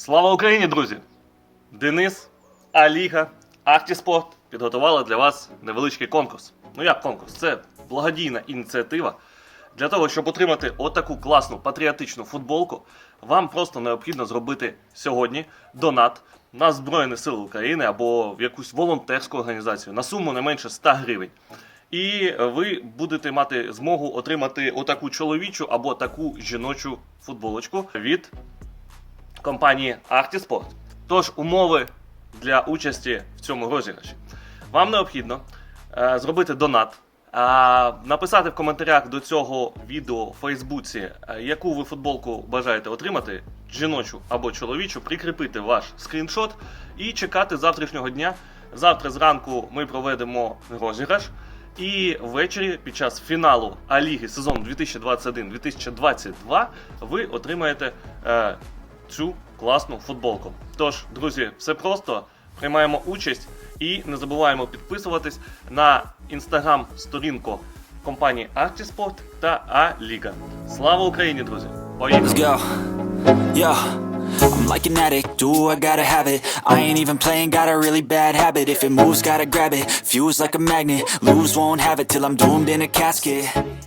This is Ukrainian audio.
Слава Україні, друзі! Денис, Аліга, Ахтіспорт підготували для вас невеличкий конкурс. Ну як конкурс? Це благодійна ініціатива. Для того, щоб отримати отаку класну патріотичну футболку, вам просто необхідно зробити сьогодні донат на Збройні Сили України або в якусь волонтерську організацію на суму не менше 100 гривень. І ви будете мати змогу отримати отаку чоловічу або таку жіночу футболочку від компанії Artisport. Тож умови для участі в цьому розіграші. Вам необхідно е, зробити донат, а, написати в коментарях до цього відео в Фейсбуці, е, яку ви футболку бажаєте отримати, жіночу або чоловічу, прикріпити ваш скріншот і чекати завтрашнього дня. Завтра зранку ми проведемо розіграш. І ввечері під час фіналу А-ліги сезону 2021-2022 ви отримаєте е, цю класну футболку. Тож, друзі, все просто. Приймаємо участь і не забуваємо підписуватись на інстаграм-сторінку компанії Artisport та А-Ліга. Слава Україні, друзі! Till I'm doomed in a casket